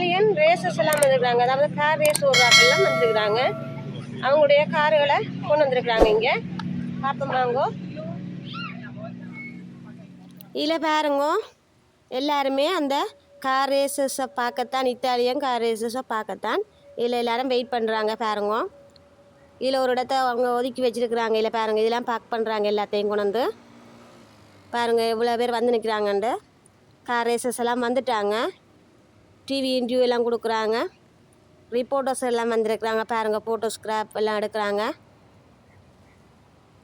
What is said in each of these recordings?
Italian races எல்லாம் வந்திருக்கிறாங்க. அதாவது கார் ரேஸ் ஓடுறாக்கெல்லாம் வந்துருக்குறாங்க. அவங்களுடைய கார்களை கொண்டு வந்திருக்கிறாங்க இங்கே. பார்ப்போம் வாங்கோ. இதில் பாருங்க எல்லாருமே அந்த கார் ரேசஸை பார்க்கத்தான் இத்தாலியன் கார் ரேசஸை பார்க்கத்தான் இதில் எல்லாரும் வெயிட் பண்ணுறாங்க பாருங்க. இதில் ஒரு இடத்த அவங்க ஒதுக்கி வச்சிருக்கிறாங்க இதில் பாருங்கள் இதெல்லாம் பார்க் பண்ணுறாங்க எல்லாத்தையும் கொண்டு வந்து. பாருங்க இவ்வளோ பேர் வந்து நிற்கிறாங்கண்டு கார் ரேசஸ் எல்லாம் வந்துட்டாங்க. டிவி இன்டர்வியூ எல்லாம் கொடுக்குறாங்க. ரிப்போர்ட்டர்ஸ் எல்லாம் வந்திருக்கிறாங்க. பாருங்கள் ஃபோட்டோஸ்கிராப் எல்லாம் எடுக்கிறாங்க.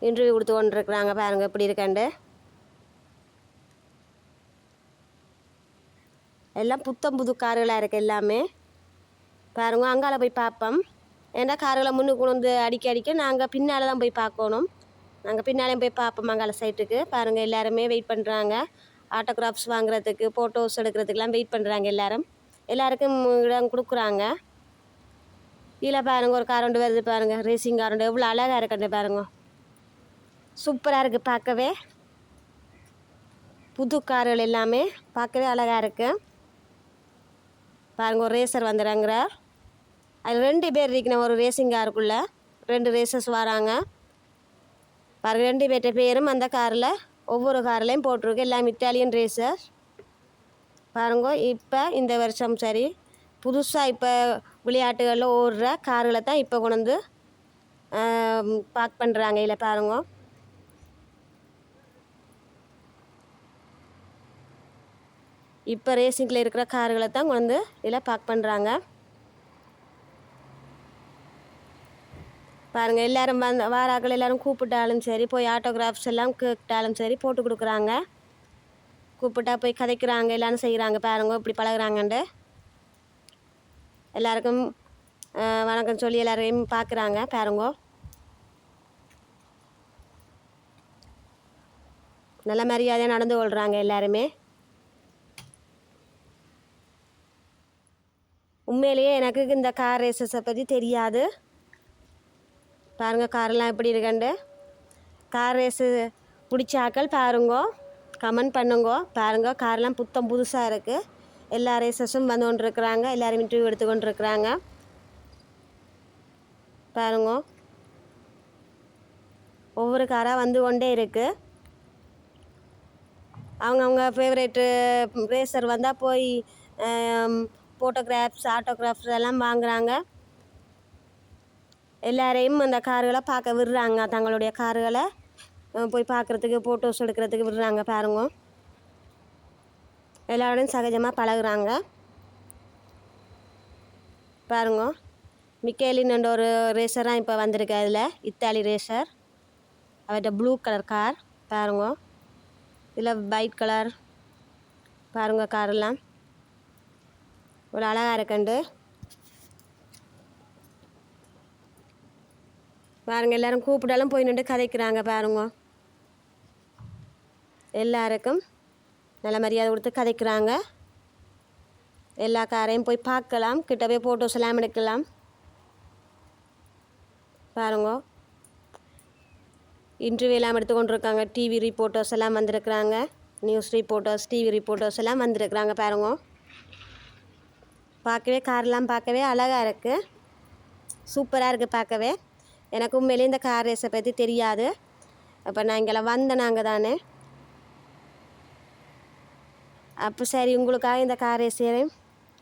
இன்டர்வியூ கொடுத்து கொண்டிருக்கிறாங்க. பாருங்கள் எப்படி இருக்கண்டு எல்லாம் புத்தம் புது கார்களாக இருக்குது எல்லாமே. பாருங்க அங்கால போய் பார்ப்போம் ஏன்னா கார்களை முன்னுக்கு கொண்டு வந்து அடிக்க அடிக்க நாங்கள் பின்னால் தான் போய் பார்க்கணும். நாங்கள் பின்னாலேயும் போய் பார்ப்போம் அங்கால சைட்டுக்கு பாருங்கள் எல்லாருமே வெயிட் பண்ணுறாங்க ஆட்டோகிராஃப்ஸ் வாங்குறதுக்கு ஃபோட்டோஸ் எடுக்கிறதுக்கெலாம் வெயிட் பண்ணுறாங்க எல்லோரும். எல்லாருக்கும் இடம் கொடுக்குறாங்க. இதில் பாருங்கள் ஒரு கார் வருது பாருங்கள் ரேசிங் காரண்டு எவ்வளோ அழகாக இருக்குன்னு பாருங்க. சூப்பராக இருக்குது பார்க்கவே. புது கார்கள் எல்லாமே பார்க்கவே அழகாக இருக்குது பாருங்க ஒரு ரேசர் வந்துடுறாங்கிறார் அது ரெண்டு பேர் இருக்கணும் ஒரு ரேசிங் காருக்குள்ளே ரெண்டு ரேசர்ஸ் வராங்க. பாருங்கள் ரெண்டு பேர்ட்ட பேரும் அந்த காரில் ஒவ்வொரு கார்லேயும் போட்டிருக்கு. எல்லாம் இட்டாலியன் ரேசர் பாருங்க இப்போ இந்த வருஷம் சரி புதுசாக இப்போ விளையாட்டுகளில் ஓடுற கார்களை தான் இப்போ கொண்டு வந்து பார்க் பண்ணுறாங்க இதில் பாருங்க. இப்போ ரேசிங்கில் இருக்கிற கார்களை தான் கொண்டு வந்து இதில் பார்க் பண்ணுறாங்க பாருங்கள் எல்லாரும் வந்து வாராக்கள் எல்லோரும் கூப்பிட்டாலும் சரி போய் ஆட்டோகிராஃப்ஸ் எல்லாம் கேட்டாலும் சரி போட்டு கொடுக்குறாங்க. கூப்பிட்டா போய் கதைக்கிறாங்க எல்லாரும் செய்கிறாங்க பாருங்க இப்படி பழகுறாங்கண்டு எல்லாருக்கும் வணக்கம் சொல்லி எல்லாரையும் பார்க்குறாங்க பாருங்கோ. நல்ல மரியாதையாக நடந்து கொள்கிறாங்க எல்லாருமே. உண்மையிலேயே எனக்கு இந்த கார் ரேசஸை பற்றி தெரியாது. பாருங்கள் காரெல்லாம் எப்படி இருக்குண்டு கார் ரேஸு பிடிச்சாக்கள் பாருங்கோ. கமெண்ட் பண்ணுங்கோ பாருங்க. கார்லாம் புத்தம் புதுசாக இருக்குது எல்லா ரேசஸும் வந்து கொண்டு இருக்கிறாங்க எல்லோரும் இன்டர்வியூ எடுத்து கொண்டு இருக்கிறாங்க பாருங்க. ஒவ்வொரு காராக வந்து கொண்டே இருக்குது அவங்கவுங்க ஃபேவரேட்டு ரேசர் வந்தால் போய் ஃபோட்டோகிராஃப்ஸ் ஆட்டோகிராஃப்ஸ் எல்லாம் வாங்குறாங்க. எல்லாரையும் அந்த கார்களை பார்க்க விடுறாங்க. தங்களுடைய கார்களை. போய் பார்க்குறதுக்கு ஃபோட்டோஸ் எடுக்கிறதுக்கு விடுறாங்க பாருங்க. எல்லாரோடையும் சகஜமாக பழகுறாங்க. பாருங்க. மிக்கேலின்னு ஒரு ரேசராக இப்போ வந்திருக்கு அதில். இத்தாலி ரேசர் அவர்கிட்ட ப்ளூ கலர் கார் பாருங்க. இதில் ஒயிட் கலர் பாருங்க காரெல்லாம் ஒரு அழகாக இருக்குண்டு. பாருங்க எல்லாரும் கூப்பிட்டாலும் போய் நின்று கதைக்கிறாங்க பாருங்க. எல்லாருக்கும் நல்ல மரியாதை கொடுத்து கதைக்கிறாங்க. எல்லா காரையும் போய் பார்க்கலாம். கிட்ட போய் ஃபோட்டோஸ் எல்லாம் எடுக்கலாம். பாருங்க. இன்டர்வியூ எல்லாம் எடுத்து கொண்டிருக்காங்க டிவி ரிப்போர்ட்டர்ஸ் எல்லாம் வந்திருக்கிறாங்க. நியூஸ் ரிப்போர்ட்டர்ஸ் டிவி ரிப்போர்ட்டர்ஸ் எல்லாம் வந்திருக்கிறாங்க பாருங்க. பார்க்கவே கார்லாம் பார்க்கவே அழகாக இருக்குது சூப்பராக இருக்குது பார்க்கவே. எனக்கு உண்மையிலே இந்த கார் ரேஸை பற்றி தெரியாது. அப்போ நான் இங்கெல்லாம் வந்தேன் நாங்கள் தானே. அப்போ சரி உங்களுக்காக இந்த கார் ரேஸையும்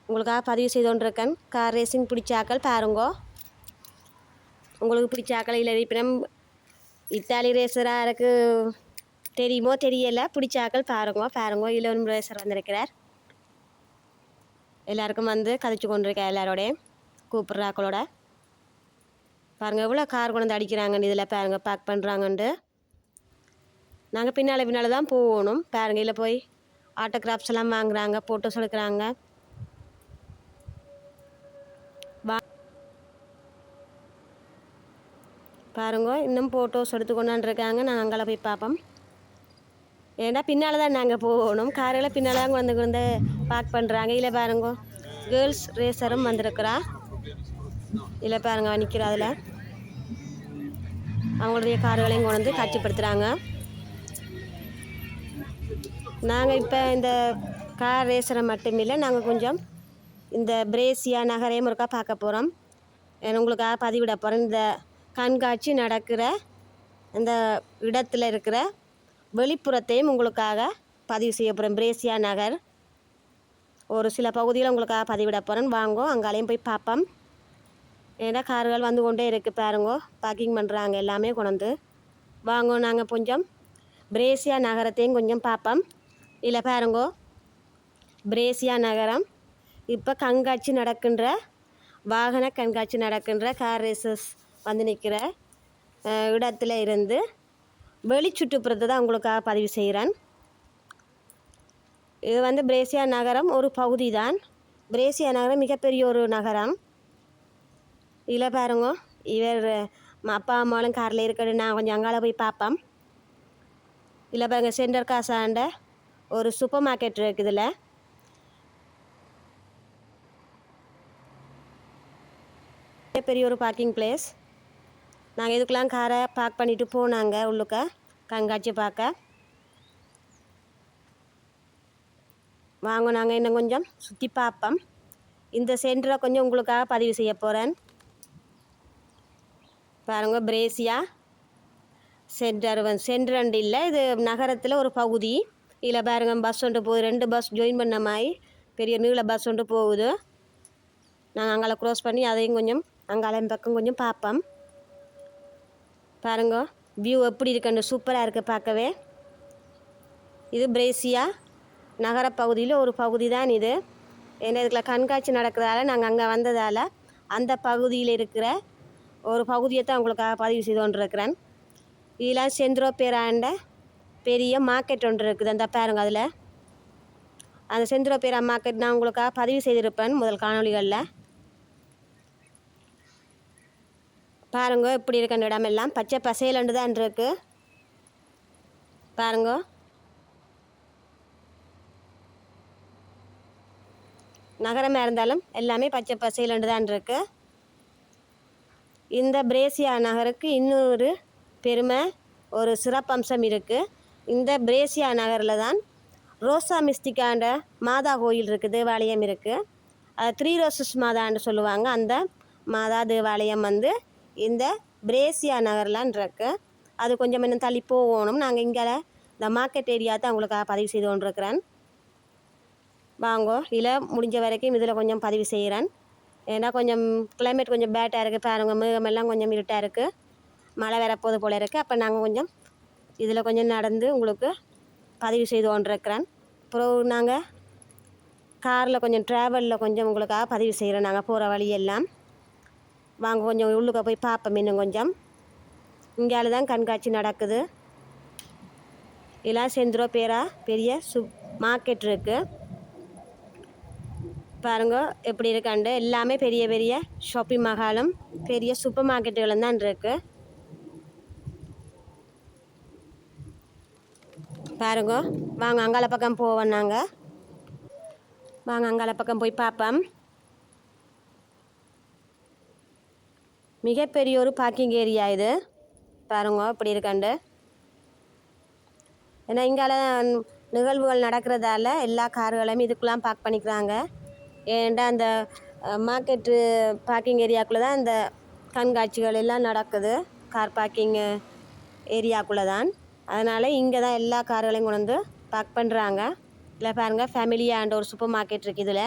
உங்களுக்காக பதிவு செய்து கொண்டிருக்கேன் கார் ரேசிங் பிடிச்சாக்கள் பாருங்கோ. உங்களுக்கு பிடிச்சாக்கள் இல்லை இப்போ நம்ம இத்தாலி ரேசராக இருக்கு. தெரியுமோ தெரியலை. பிடிச்சாக்கள் பாருங்கோ பாருங்கோ. இளவன் ரேசர் வந்திருக்கிறார். எல்லாருக்கும் வந்து கதைச்சு கொண்டிருக்கேன் எல்லாரோடையும் கூப்பிட்றாக்களோட பாருங்கள் எவ்வளோ கார் கொண்டு வந்து அடிக்கிறாங்கன்னு இதில் பாருங்க பேக் பண்ணுறாங்கன்ட்டு நாங்கள் பின்னால் பின்னால் தான் போகணும். பாருங்கள் இல்லை போய் ஆட்டோகிராஃப்ஸ் எல்லாம் வாங்குறாங்க ஃபோட்டோஸ் எடுக்கிறாங்க. வா பாருங்க இன்னும் ஃபோட்டோஸ் எடுத்து கொண்டாந்துருக்காங்க நாங்கள் அங்கே போய் பார்ப்போம். ஏன்னா பின்னால் தான் நாங்கள் போகணும். காரில் பின்னால் தான் வந்து வந்து பார்க் பண்ணுறாங்க இல்லை பாருங்க கேர்ள்ஸ் ரேசரும் வந்திருக்கிறா. இல்லை பாருங்க நிற்கிறா அதில். அவங்களுடைய கார்களையும் கொண்டு வந்து காட்சிப்படுத்துகிறாங்க நாங்கள் இப்போ இந்த கார் ரேசரை மட்டுமில்லை நாங்கள் கொஞ்சம் இந்த பிரேசியா நகரையும் ஒருக்கா பார்க்க போகிறோம் உங்களுக்காக பதிவிட போகிறேன் இந்த கண்காட்சி நடக்கிற இந்த இடத்துல இருக்கிற வெளிப்புறத்தையும் உங்களுக்காக பதிவு செய்ய போகிறேன் பிரேசியா நகர். ஒரு சில பகுதியில் உங்களுக்காக பதிவிட போகிறேன் வாங்கோ அங்காலையும் போய் பார்ப்போம். ஏன்னா கார்கள் வந்து கொண்டே இருக்குது பாருங்கோ. பார்க்கிங் பண்ணுறாங்க எல்லாமே கொண்டு வாங்கோ நாங்கள் கொஞ்சம் பிரேசியா நகரத்தையும் கொஞ்சம் பார்ப்போம். இதில் பாருங்கோ. பிரேசியா நகரம். இப்போ கண்காட்சி நடக்கின்ற வாகன கண்காட்சி நடக்கின்ற கார் ரேசஸ் வந்து நிற்கிற இடத்துல இருந்து வெளி சுற்றுப்புறத்தை தான் உங்களுக்காக பதிவு செய்கிறேன் இது வந்து பிரேசியா நகரம் ஒரு பகுதி தான் பிரேசியா நகரம் மிகப்பெரிய ஒரு நகரம். இதில் பாருங்க இவர் அப்பா அம்மாவும் காரில் இருக்கிறது நான் கொஞ்சம் அங்கால போய் பார்ப்பேன் இதில் பாருங்க சென்டர் காசாண்ட ஒரு சூப்பர் மார்க்கெட் இருக்குது இதில் பெரிய ஒரு பார்க்கிங் பிளேஸ் நாங்கள் இதுக்கெலாம் காரை பார்க் பண்ணிவிட்டு போனாங்க உள்ளுக்க. கண்காட்சி பார்க்க. வாங்க நாங்கள் இன்னும் கொஞ்சம் சுற்றி பார்ப்போம். இந்த சென்டரை கொஞ்சம் உங்களுக்காக பதிவு செய்ய போகிறேன் பாருங்க பிரேசியா. சென்டர் வந்து சென்டர் இல்லை இது நகரத்தில் ஒரு பகுதி. இதில் பாருங்கள் பஸ் ஒன்று போகுது. ரெண்டு பஸ் ஜாயின் பண்ண மாதிரி பெரிய நீள பஸ் ஒன்று போகுது. நாங்கள் அங்கால க்ரோஸ் பண்ணி அதையும் கொஞ்சம் அங்கால பக்கம் கொஞ்சம் பார்ப்போம். பாருங்க வியூ எப்படி இருக்குன்னு சூப்பராக இருக்குது பார்க்கவே. இது பிரேசியா நகரப்பகுதியில் ஒரு பகுதி தான் இது. ஏன்னா இதுக்குள்ள கண்காட்சி நடக்கிறதால நாங்கள் அங்கே வந்ததால் அந்த பகுதியில் இருக்கிற ஒரு பகுதியை தான் உங்களுக்காக பதிவு செய்து கொண்டிருக்கிறேன். இதில் செந்திரோ பேராண்ட பெரிய மார்க்கெட் ஒன்று இருக்குது. அந்த பாருங்க அதில். அந்த செந்திரோ பேரா மார்க்கெட் நான் உங்களுக்காக பதிவு செய்திருப்பேன் முதல் காணொளிகளில். பாருங்க இப்படி இருக்க அந்த இடமெல்லாம் பச்சை பசையிலண்டு தான் இருக்கு. பாருங்க. நகரமாக இருந்தாலும் எல்லாமே பச்சை பசையிலண்டு தான் இருக்கு. இந்த பிரேசியா நகருக்கு இன்னொரு பெருமை ஒரு சிறப்பம்சம் இருக்குது இந்த பிரேசியா நகரில் தான் ரோசா மிஸ்டிக்காண்ட மாதா கோயில் இருக்குது தேவாலயம் இருக்குது த்ரீ ரோசஸ் மாதான்னு சொல்லுவாங்க. அந்த மாதா தேவாலயம் வந்து இந்த பிரேசியா நகர்லான் இருக்கு. அது கொஞ்சம் இன்னும் தள்ளி போகணும். நாங்கள் இங்கே இந்த மார்க்கெட் ஏரியா தான் உங்களுக்காக பதிவு செய்து கொண்டிருக்கிறேன். வாங்கோ இதில் முடிஞ்ச வரைக்கும் இதில் கொஞ்சம் பதிவு செய்கிறேன். ஏன்னா கொஞ்சம் கிளைமேட் கொஞ்சம் பேட்டாக இருக்குது பாருங்கள் மேகமெல்லாம் கொஞ்சம் இருட்டாக இருக்குது மழை வரப்போது போல் இருக்குது அப்போ நாங்கள் கொஞ்சம் இதில் கொஞ்சம் நடந்து உங்களுக்கு பதிவு செய்து கொண்டிருக்கிறேன். அப்புறம் நாங்கள் காரில் கொஞ்சம் ட்ராவலில் கொஞ்சம் உங்களுக்காக பதிவு செய்கிறோம். நாங்கள் போகிற வழியெல்லாம். வாங்க கொஞ்சம் உள்ளுக்க போய் பார்ப்போம் இன்னும் கொஞ்சம். இங்கால தான் கண்காட்சி நடக்குது. இதெல்லாம் செஞ்சிரோ பேரா பெரிய சு மார்க்கெட் இருக்குது பாருங்க எப்படி இருக்காண்டு எல்லாமே பெரிய பெரிய ஷாப்பிங் மகாலும் பெரிய சூப்பர் மார்க்கெட்டுகளும் தான் இருக்குது பாருங்க. வாங்க அங்கால பக்கம் போவோம் நாங்கள் வாங்க அங்கால பக்கம் போய் பார்ப்போம் மிகப்பெரிய ஒரு பார்க்கிங் ஏரியா இது. பாருங்க இப்படி இருக்காண்டு. ஏன்னா இங்கால நிகழ்வுகள் நடக்கிறதால எல்லா கார்களையும் இதுக்குலாம் பார்க் பண்ணிக்கிறாங்க. ஏன்டா அந்த மார்க்கெட்டு பார்க்கிங் ஏரியாக்குள்ளே தான் இந்த கண்காட்சிகள் எல்லாம் நடக்குது. கார் பார்க்கிங் ஏரியாக்குள்ளே தான் அதனால் இங்கே தான் எல்லா கார்களையும் கொண்டு வந்து பார்க் பண்ணுறாங்க இல்லை பாருங்கள் ஃபேமிலியாண்ட ஒரு சூப்பர் மார்க்கெட் இருக்குது இதில்.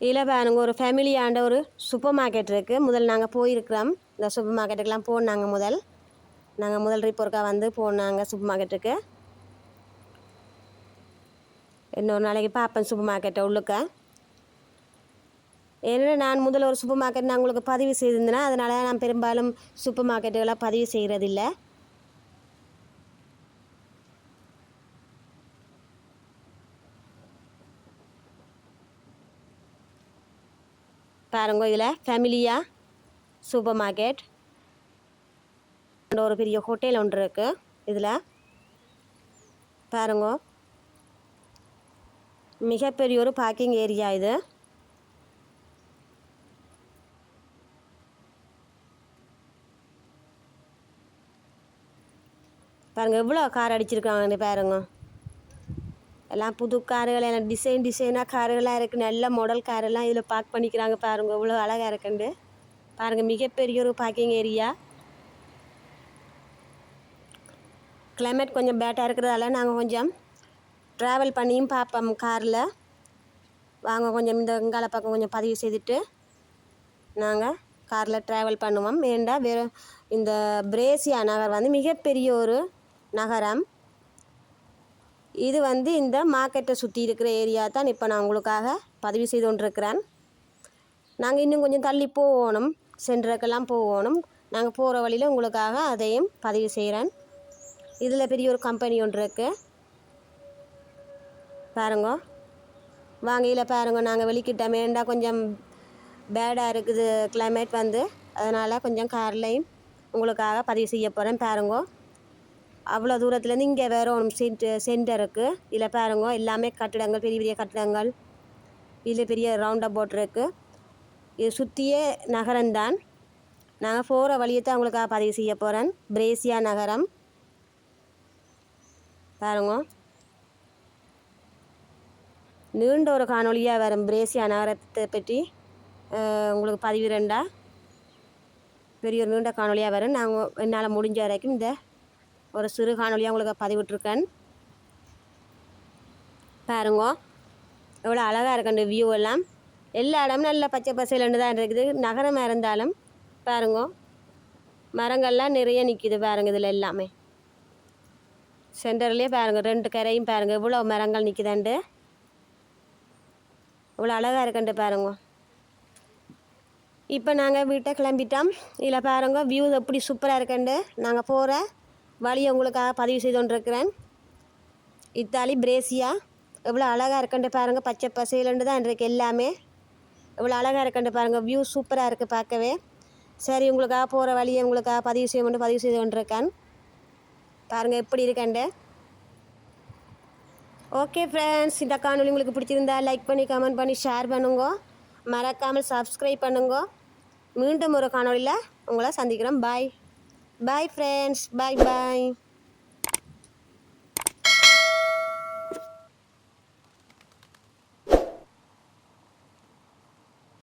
இதில் பாருங்க ஒரு ஃபேமிலியாண்ட ஒரு சூப்பர் மார்க்கெட் இருக்குது முதல் நாங்கள் போயிருக்கிறோம். இந்த சூப்பர் மார்க்கெட்டுக்கெலாம் போனாங்க முதல். நாங்கள் முதல் ரிப்போர்க்காக வந்து போனாங்க சூப்பர் மார்க்கெட்டுக்கு இன்னொரு நாளைக்கு பார்ப்பேன் சூப்பர் மார்க்கெட்டை உள்ளுக்க. ஏன்னா நான் முதல்ல ஒரு சூப்பர் மார்க்கெட் நான் உங்களுக்கு பதிவு செய்திருந்தேன்னா அதனால நான் பெரும்பாலும் சூப்பர் மார்க்கெட்டுகளாக பதிவு செய்கிறதில்ல பாருங்க இதில் ஃபேமிலியா சூப்பர் மார்க்கெட் ஒரு பெரிய ஹோட்டல் ஒன்று இருக்குது இதில். பாருங்க. மிகப்பெரிய ஒரு பார்க்கிங் ஏரியா இது. பாருங்கள் எவ்வளோ கார் அடிச்சிருக்காங்கன்னு பாருங்க. எல்லாம் புது காருகள் எல்லாம் டிசைன் டிசைனாக காருகளாக இருக்குது நல்ல மாடல் காரெல்லாம் இதில் பார்க் பண்ணிக்கிறாங்க பாருங்க எவ்வளோ அழகாக இருக்குண்டு பாருங்கள் மிகப்பெரிய ஒரு பார்க்கிங் ஏரியா கிளைமேட் கொஞ்சம் பேட்டாக இருக்கிறதால நாங்கள் கொஞ்சம் ட்ராவல் பண்ணியும் பார்ப்போம் காரில். வாங்க கொஞ்சம் இந்த இங்கால பக்கம் கொஞ்சம் பதிவு செய்துட்டு நாங்கள் காரில் ட்ராவல் பண்ணுவோம். ஏண்டா வெறும் இந்த பிரேசியா நகர் வந்து மிகப்பெரிய ஒரு நகரம். இது வந்து இந்த மார்க்கெட்டை சுற்றி இருக்கிற ஏரியா தான் இப்போ நான் உங்களுக்காக பதிவு செய்து கொண்டிருக்கிறேன். நாங்கள் இன்னும் கொஞ்சம் தள்ளி போகணும். சென்றக்கெல்லாம் போகணும். நாங்கள் போகிற வழியில் உங்களுக்காக அதையும் பதிவு செய்கிறேன் இதில் பெரிய ஒரு கம்பெனி ஒன்று இருக்குது பாருங்க. வாங்க இதில் பாருங்க நாங்கள் வெளிக்கிட்டோம் ஏண்டா கொஞ்சம் பேடாக இருக்குது கிளைமேட் வந்து. அதனால் கொஞ்சம் கார்லையும் உங்களுக்காக பதிவு செய்ய போகிறேன் பாருங்க. அவ்வளோ தூரத்துலேருந்து இங்கே வேற ஒன்று சென்ட் சென்டர் இருக்குது இதில் பாருங்க எல்லாமே கட்டிடங்கள் பெரிய பெரிய கட்டிடங்கள். இதில் பெரிய ரவுண்ட் அபவுட் இருக்குது இது சுற்றியே நகரம்தான் நாங்கள் போகிற வழியை தான் உங்களுக்காக பதிவு செய்ய போகிறேன் பிரேசியா நகரம். பாருங்க. நீண்ட ஒரு காணொலியாக வரும் பிரேசியா நகரத்தை பற்றி உங்களுக்கு பதிவு ரெண்டா? பெரிய ஒரு நீண்ட காணொலியாக வரும். நாங்கள் என்னால் முடிஞ்ச வரைக்கும் இந்த ஒரு சிறு காணொலியாக உங்களுக்கு பதிவிட்ருக்கேன் பாருங்க எவ்வளோ அழகாக இருக்கு அந்த வியூ எல்லாம். எல்லா இடமும் நல்ல பச்சை பசையிலண்டு தான் இருக்குது. நகரமாக இருந்தாலும் பாருங்க மரங்கள்லாம் நிறைய நிற்கிது பாருங்க இதில் எல்லாமே. சென்டர்லேயே பாருங்கள் ரெண்டு கரையும் பாருங்கள் இவ்வளோ மரங்கள் நிற்கிதாண்டு இவ்வளோ அழகாக இருக்குன்ட்டு பாருங்க. இப்போ நாங்கள் வீட்டை கிளம்பிட்டோம். இதில் பாருங்க வியூ எப்படி சூப்பராக இருக்குன்ட்டு நாங்கள் போகிற வழியை உங்களுக்காக பதிவு செய்து கொண்டிருக்கிறேன். Italy Brescia. எவ்வளோ அழகாக இருக்குன்ட்டு பாருங்கள் பச்சை பசையிலண்டு தான் இருக்குது எல்லாமே. இவ்வளோ அழகாக இருக்குன்ட்டு பாருங்க. வியூ சூப்பராக இருக்குது பார்க்கவே. சரி உங்களுக்காக போகிற வழியை உங்களுக்காக பதிவு செய்ய மட்டும் பதிவு செய்து கொண்டிருக்கேன். பாருங்கள் எப்படி இருக்கேன்ட்டு ஓகே ஃப்ரெண்ட்ஸ் இந்த காணொலி உங்களுக்கு பிடிச்சிருந்தா லைக் பண்ணி கமெண்ட் பண்ணி ஷேர் பண்ணுங்க. மறக்காமல் சப்ஸ்கிரைப் பண்ணுங்க. மீண்டும் ஒரு காணொலியில் உங்களை சந்திக்கிறோம். பாய் பாய் ஃப்ரெண்ட்ஸ் பாய் பாய்